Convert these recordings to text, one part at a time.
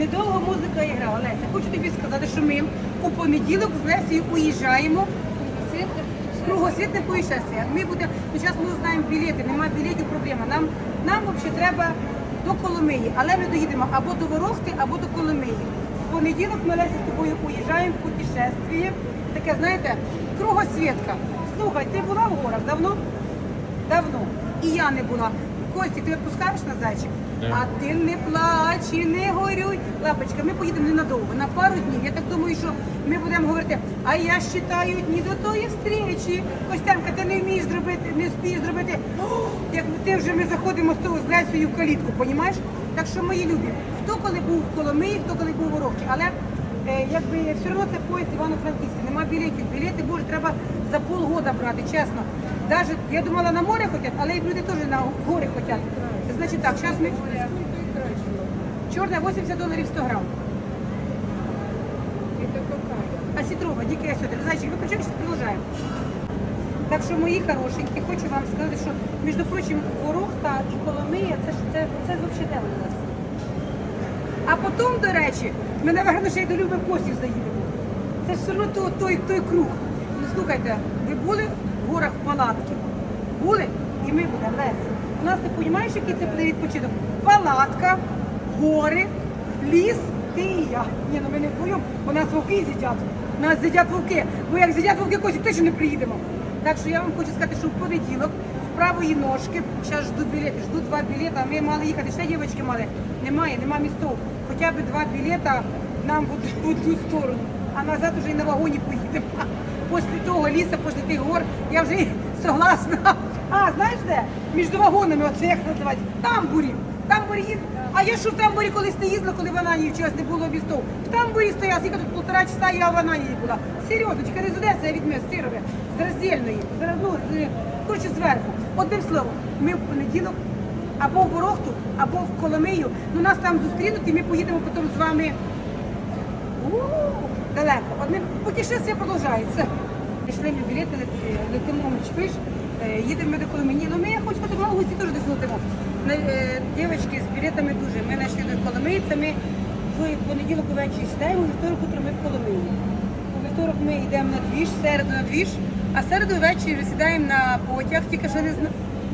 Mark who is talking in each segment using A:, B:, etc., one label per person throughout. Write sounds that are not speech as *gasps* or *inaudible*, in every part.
A: недовго музика іграла. Леся, хочу тобі сказати, що ми у понеділок з Лесею уїжджаємо кругосвітне путешествие. Ми будемо, зараз ми знаємо білети, немає білетів, проблема. Нам, нам взагалі треба до Коломиї, але ми доїдемо або до Ворохти, або до Коломиї. В понеділок ми Леся з тобою уїжджаємо в путешествие. Таке, знаєте, кругосвітка. Слухай, ти була в горах давно? Давно. І я не була. Костік, ти відпускаєш на зайчик? А ти не плач і не горюй. Лапочка, ми поїдемо ненадовго, на пару днів. Я так думаю, що ми будемо говорити, а я вважаю дні до тої зустрічі. Костянка, ти не вмієш зробити, не встиєш зробити. О, *gasps* як ти вже ми заходимо з того з Лесею в калітку, понімаєш? Так що мої любі, хто коли був в Коломиї, хто коли був в Ворохті. Але е, якби все одно це поїзд Івано-Франківський, нема білетів. Білети, боже, треба за полгода брати, чесно. Даже, я думала, на море хотять, але і люди теж на гори хотять. Значить так, зараз ми... Чорна 80 доларів 100 грам. А сітрова, дикая сюди. Зайчик, почали, зараз продовжаємо. Так що, мої хорошенькі, хочу вам сказати, що, між прочим, Ворохта і Коломия, це це, це взагалі у нас. А потім, до речі, ми, напевно, ще й до Люби Косів заїдемо. Це ж все одно той, той, той круг. Ну слухайте, ви були в горах в палатки? Були? І ми будемо Леся. У нас ти розумієш, який це буде відпочинок? Палатка, гори, ліс, ти і я. Ні, ну ми не вдвоєм, бо нас вовки з'їдять. Нас з'їдять вовки. Бо як з'їдять вовки косі, точно не приїдемо. Так що я вам хочу сказати, що в понеділок з правої ножки, зараз жду білети, жду два білета, ми мали їхати, ще дівчатки мали. Немає, нема містов. Хоча б два білета нам в одну- сторону, а назад уже і на вагоні поїдемо. Після того ліса, після тих гор, я вже согласна. А, знаєш де? Між вагонами, оце як називається? Тамбурі. Тамбурі їд. А я що в тамбурі колись не їздила, коли в Ананії чогось не було містов. В тамбурі стояла, скільки тут півтора часа я в Ананії була. Серйозно, тільки а від мене, з з роздільної, ну, з, коротше, зверху. Одним словом, ми в понеділок або в Ворохту, або в Коломию. Ну нас там зустрінуть і ми поїдемо потім з вами у, далеко. Одним путешествие продовжується. Пішли ми білети, летимо, чуєш, Е, їдемо ми до Коломиї. Ну ми, сказати, в августі теж десь летимо. Е, Дівчатки з білетами дуже. Ми знайшли до Коломиї, ми в понеділок увечері сідаємо, вівторок утром ми в Коломиї. У вівторок ми йдемо на двіж, середу на двіж, а середу ввечері сідаємо на потяг, тільки що не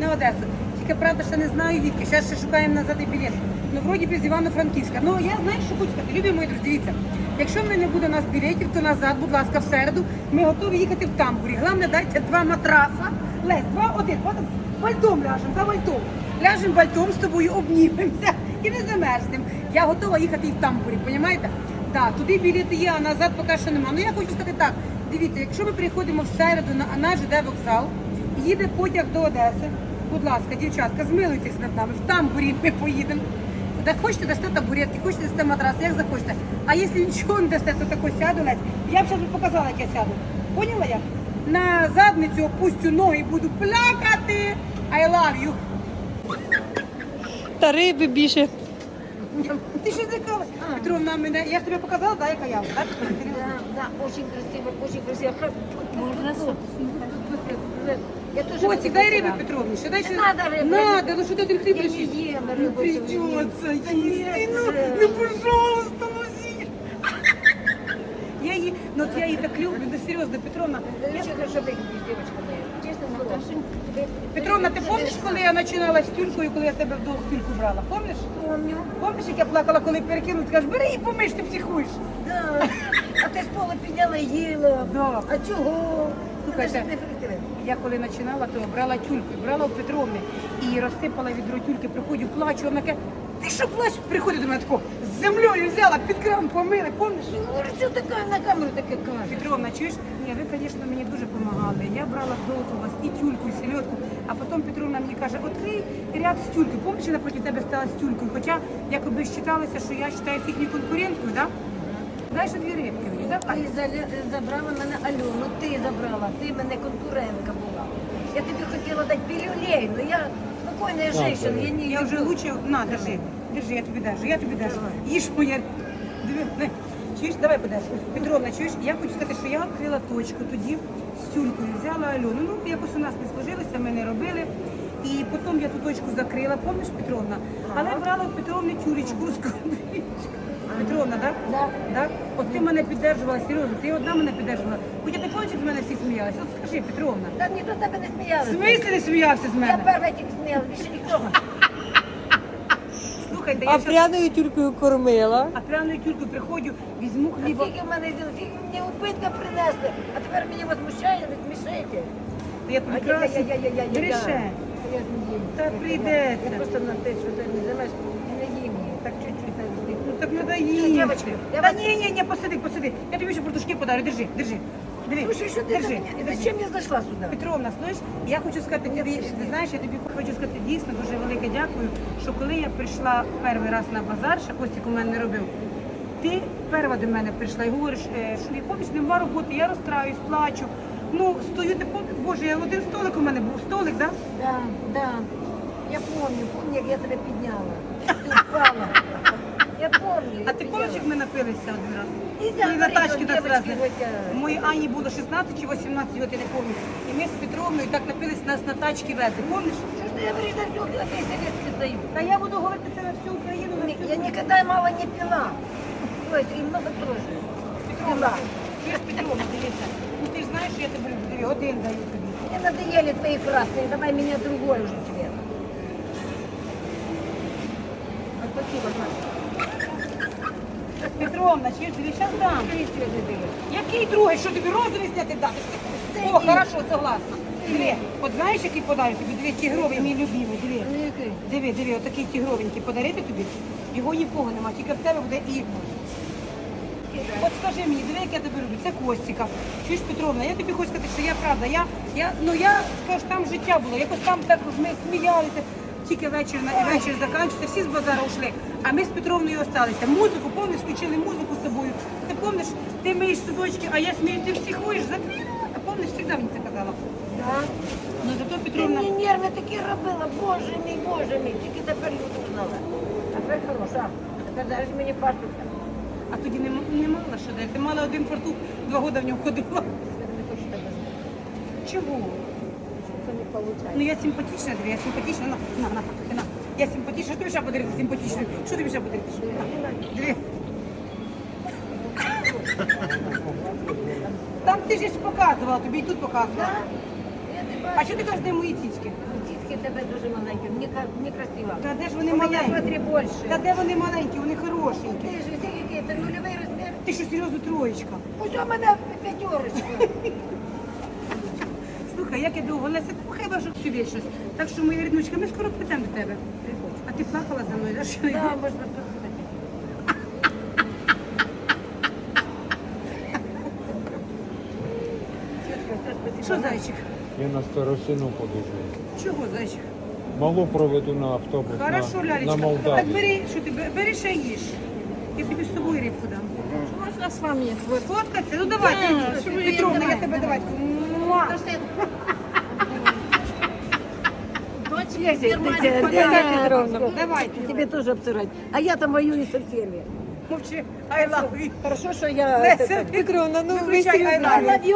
A: на Одесу. Тільки правда, ще не знаю відки. Зараз ще шукаємо назад і білет. Ну, вроді без Івано-Франківська. Ну, я знаю, що хочу сказати. Любі мої друзі, дивіться. Якщо в мене не буде у нас білетів, то назад, будь ласка, в середу. Ми готові їхати в тамбурі. Головне, дайте два матраса. Лесь, два, один, один. Вальтом ляжемо, да, вальтом. Ляжемо вальтом з тобою, обнімемося *laughs* і не замерзнемо. Я готова їхати і в тамбурі, розумієте? Так, туди білети є, а назад поки що нема. Ну я хочу сказати так. Дивіться, якщо ми приходимо в середу на наш ЖД вокзал, їде потяг до Одеси. Будь ласка, дівчатка, змилуйтесь над нами. В тамбурі ми поїдемо. Так хочете дасте табуретки, хочете дасте матрас, як захочете. А якщо нічого не дасте, то тако сяду. Я б зараз показала, як я сяду. Поняла я? На задницю опустю ноги буду плакати. I love you.
B: Та риби більше.
A: Ти що злякалась? Петровна, мене, я ж тобі показала, да, яка я, так?
C: Да, да, очень красиво, очень красиво. Можно Я тоже
A: Котик, дай риби Петровні, що дай?
C: Не надо риби.
A: Надо, ну що ти один хліб
C: Я не ем
A: Ну придется їсти, ну, ну пожалуйста, ну з'їж. Я її, ну от я так люблю, ну серйозно, Петровна.
C: Да я что хорошо выглядишь, девочка моя. Честно слово.
A: Петровна, ти пам'ятаєш, коли я починала з тюлькою, коли я тебе в долг тюльку брала? Пам'ятаєш?
C: Помню.
A: Пам'ятаєш, як я плакала, коли перекинув, ти кажеш, бери і помиш, ти психуєш.
C: Да. А ти з пола підняла їла.
A: Да.
C: А чого?
A: Слухайте. Я коли починала, то брала тюльку, брала у Петровни і розсипала відро тюльки, приходжу, плачу, вона каже, ти що плачеш? Приходить до мене тако, з землею взяла, під кран помили, пам'ятаєш?
C: Говорю, що така на камеру таке каже?
A: Петровна, чуєш? Ні, ви, звісно, мені дуже допомагали. Я брала вдовго у вас і тюльку, і селедку, а потім Петровна мені каже, відкрий ряд з тюлькою. Пам'ятаєш, я напроти тебе стала з тюлькою, хоча якоби считалося, що я вважаю їхню конкуренткою, да? Дай ще дві рибки мені, да?
C: Ти за- забрала мене Альону, ти забрала, ти мене конкурентка була. Я тобі хотіла дати пілюлей, але я спокійна женщина, я не
A: Я вже лучше, на, держи, держи, я тобі держу, я тобі держу. Їж моя. Диви. Чуєш, давай подаш. Петровна, чуєш, я хочу сказати, що я відкрила точку тоді з тюлькою, взяла Альону. Ну, якось у нас не сложилося, ми не робили. І потім я ту точку закрила, пам'ятаєш, Петровна? Але брала в Петровни тюлечку з Петровна, так?
C: Да.
A: Да? От ти мене піддержувала, серйозно, ти одна мене піддержувала. Хоча ти хочеш, з мене всі сміялися. От скажи, Петровна.
C: Та ніхто з тебе не
A: В
C: сміявся.
A: смислі не сміявся з
C: Я
A: мене?
C: перша тільки сміялася, більше ніхто.
A: Слухайте,
D: А
A: щас...
D: пряною тюлькою кормила.
A: А прямо тюльку приходжу, візьму хліба.
C: скільки в мене скільки мені убитка принесли, а тепер мені возмущає, не смішаєте.
A: Та Я тобі красу. Та прийдеться.
C: Я просто на те, що ти не займеш, не їм її. Так чуть-чуть.
A: Ну так надо
C: Що,
A: їсти.
C: дівочки, я
A: Та
C: вас-
A: ні, ні, ні, посиди, посиди. Я тобі ще фартушки подарю, держи, держи. Диви,
C: Слушай, що ти
A: держи.
C: за мене? Зачем я зайшла сюди?
A: Петровна, слышь, я хочу сказати тобі, ти знаєш, я тобі хочу сказати дійсно дуже велике дякую, що коли я прийшла перший раз на базар, ще Костік у мене не робив, ти перша до мене прийшла і говориш, е, що я поміж нема роботи, я розстраюсь, плачу. Ну, стою, ти пом- Боже, я один столик у мене був, столик, да?
C: Да, да. Я помню, помню, як я тебе підняла. Ти впала. Я.
A: А ти як ми напилися один раз? Коли на тачки нас везли. Моїй Ані було 16 чи 18 років, я не пам'ятаю. І ми з Петровною так напились, нас на тачки везли. Помниш?
C: Що ж ти говориш на всю Советский Союз?
A: Та я буду говорити це на всю Україну, на всю
C: Я никогда мало не пила. Ой, и много тоже.
A: Петровна. Чуєш, Петровна, дивися. Ну ти ж знаєш, що я тебе люблю. Один даю тобі.
C: Мне надоели твои красные, давай меня другой уже цвет.
A: Спасибо, Знаєш. Петровна, чи тобі зараз дам? Який другий? Що тобі розовий зняти дати? О, хорошо, согласна. Диви, от знаєш, який подарок тобі? Диви, тігровий, мій любимий, диви. Диви, диви, отакий тігровенький подарити тобі. Його нікого нема, тільки в тебе буде і. От скажи мені, диви, як я тебе люблю, це Костіка. Чуєш, Петровна, я тобі хочу сказати, що я правда, я, я, ну я скажу, там життя було, якось там так ми сміялися. Тільки вечір на вечір закінчився, всі з базару йшли. А ми з Петровною осталися. Музику, помниш, включили музику з тобою. Ти помниш, ти миєш судочки, а я смію, ти всі ходиш, закрила. А помниш, завжди мені це казала.
C: Да.
A: Ну зато
C: Ти мені нерви такі робила, боже мій, боже мій, тільки тепер люди узнала. А тепер хороша. Тепер даєш мені паспорт.
A: А тоді не, не мала що дати. Ти мала один фартук, два роки в ньому ходила.
C: Я не хочу тебе знати.
A: Чого?
C: Виходить.
A: Ну я симпатична, диви, я симпатична. На, на, на, на. Я симпатична. Що тобі ще подарити симпатичну? Що тобі ще подарити? Там ти ж показувала, тобі і тут показувала.
C: Да?
A: А що ти кажеш, де мої цицьки?
C: Тітки тебе дуже маленькі, мені ка- мені красиво.
A: Та де ж вони
C: У мене
A: маленькі?
C: смотри більше.
A: Та де вони маленькі, вони хорошенькі.
C: Ти ж усі які, це нульовий розмір.
A: Ти що, серйозно троєчка?
C: Ось у мене п'ятерочка. *laughs*
A: Слухай, як я довго Леся, ну, хай бажок собі щось. Так що, моя ріднучка, ми скоро прийдемо до тебе. А ти плакала за мною, да? що
C: Да,
A: я?
C: можна послухати.
A: Що, зайчик?
B: Я на старосину подожу.
A: Чого, зайчик?
B: Малу проведу на автобус
A: Хорошо,
B: на,
A: Лялечка.
B: на
A: Так
B: Молдавію.
A: бери, що ти, бе- бери ще їж. Я тобі з собою рибку дам.
D: Можна з вами?
A: Сфоткатися? Ну давай, Петровна, я тебе
D: давай.
A: давай. Давайте.
C: Тебе тоже обсирать. А я там воюю со всеми.
A: Мовчи. I love you.
C: Хорошо, что я...
A: Леся,
D: Петровна, ну ви
A: I love you.